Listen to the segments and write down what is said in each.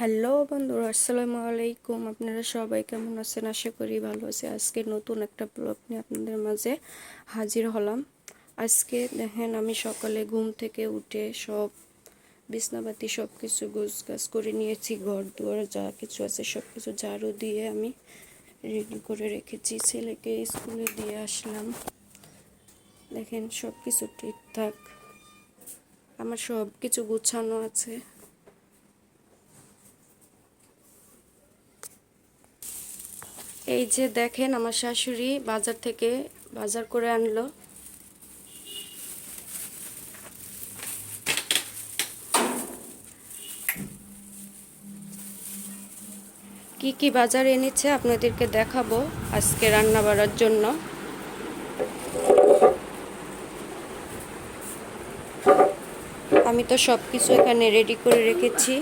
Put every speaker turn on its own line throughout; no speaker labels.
Hello বন্ধুরা, আসসালামু আলাইকুম। আপনারা সবাই কেমন আছেন? আশা করি ভালো আছে। আজকে নতুন একটা ব্লগ নিয়ে আপনাদের মাঝে হাজির হলাম। আজকে দেখেন, আমি সকালে ঘুম থেকে উঠে সব বিছনাবাতি সব কিছু গোছ করে নিয়েছি ঘর দুয়ার যা কিছু আছে সব কিছু ঝাড়ু দিয়ে আমি রেডি করে রেখেছি। ছেলেকে স্কুলে দিয়ে আসলাম। দেখেন সব কিছু ঠিকঠাক। আমার সব কিছু গুছানো আছে। এই যে দেখেন আমার শাশুড়ি বাজার থেকে বাজার করে আনলো। কি কি বাজার এনেছে আপনাদেরকে দেখাবো আজকে রান্না বাড়ার জন্য। আমি তো সব কিছু এখানে রেডি করে রেখেছি।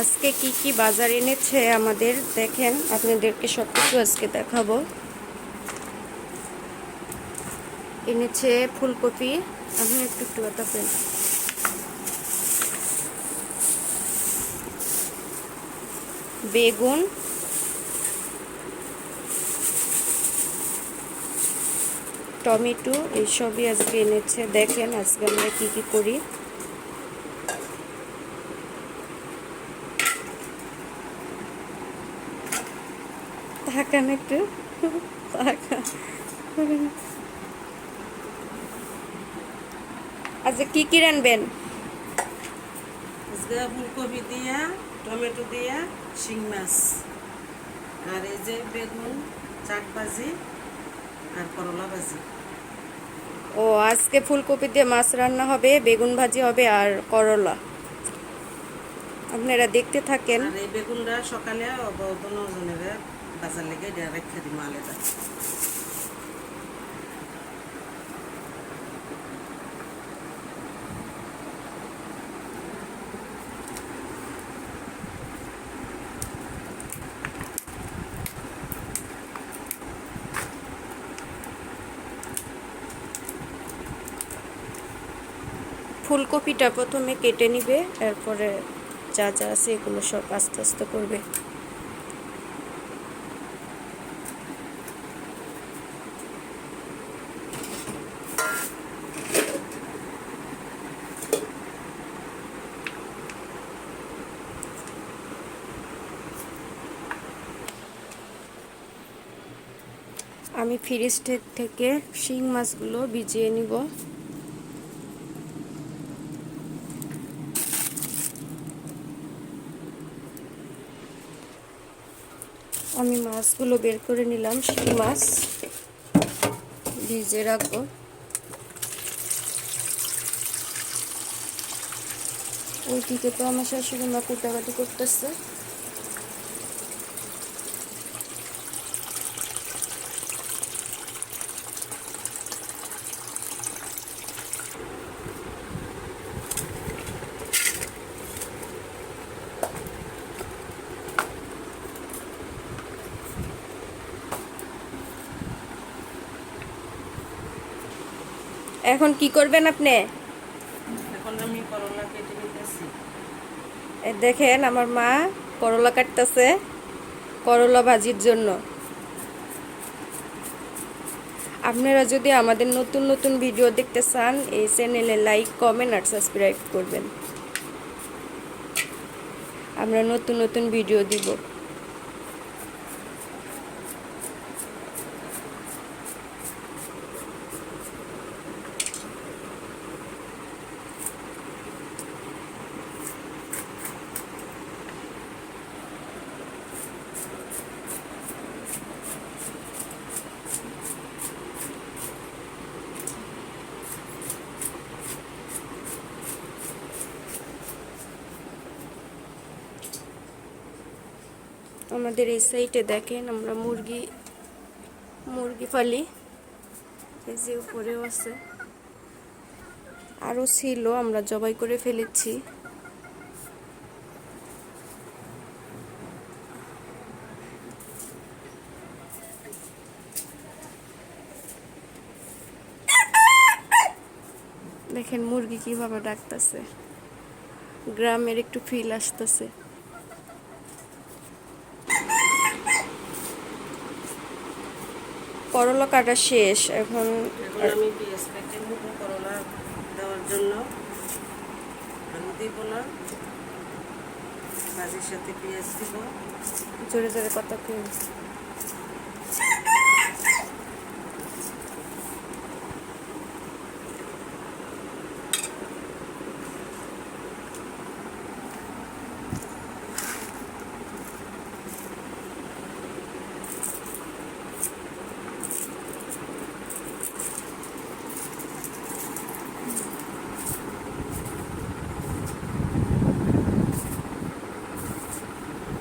আজকে কি কি বাজার এনেছে আমাদের? দেখেন, আপনাদেরকে সব কিছু আজকে দেখাবো। এনেছে ফুলকপি। আপনি একটু একটু বাতাবেন বেগুন। টমেটো এইসবই আজকে এনেছে। দেখেন আজকে আমরা কি কি করি। তাকান একটু। আচ্ছা কি কি রানবেন?
আজকে ফুলকপি দিয়া, টমেটো দিয়া, শিং মাছ। আর এই যে বেগুন চাক ভাজি আর করলা ভাজি।
ও আজকে ফুলকপি দিয়ে মাছ রান্না হবে, বেগুন ভাজি হবে আর করলা। আপনারা দেখতে থাকেন।
এই বেগুনটা সকালে বাজার লেগে রেখে দিই আলাদা।
ফুলকপিটা প্রথমে কেটে নিবে, এরপরে যা যা আছে এগুলো সব আস্তে আস্তে করবে। আমি ফ্রিজ থেকে শিং মাছগুলো ভিজিয়ে নিব। আমি মাছগুলো বের করে নিলাম শিং মাছ ভিজে রাখব। ওইদিকে তো আমার শাশুড়ি মা কুটাকাটি করতেছে। এখন কি করবেন আপনি?
এখন আমি করলা কেটে নিতেছি।
দেখেন আমার মা করলা কাটতেছে করলা ভাজির জন্য। আপনারা যদি আমাদের নতুন নতুন ভিডিও দেখতে চান এই চ্যানেলে লাইক কমেন্ট আর সাবস্ক্রাইব করবেন। আমরা নতুন নতুন ভিডিও দিব। আমাদের এই সাইডে দেখেন আমরা মুরগি মুরগি পালি এই যে উপরেও আছে। আরও ছিল, আমরা জবাই করে ফেলেছি। দেখেন মুরগি কীভাবে ডাকতেছে। গ্রামের একটু ফিল আসতেছে। করলা কাটা শেষ এখন
আমি পেঁয়াজ কেটে মুখো করলা দেওয়ার জন্য? আলু দিব না। ভাজির সাথে পেঁয়াজ দিব।
জোরে জোরে কথা কই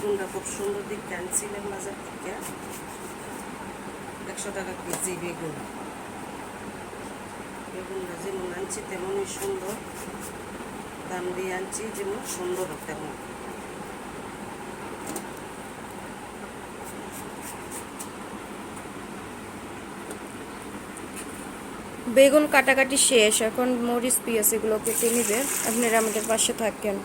বেগুনটা খুব সুন্দর দিক আনছিলেন বাজার থেকে একশো টাকা কেজি বেগুন। বেগুনটা যেমন আনছি, তেমনই সুন্দর। দাম দিয়ে আনছি, যেমন সুন্দর তেমন।
বেগুন কাটাকাটি শেষ, এখন মরিচ, পেঁয়াজ এগুলো কেটে নিবে আপনারা আমাদের পাশে থাকেন।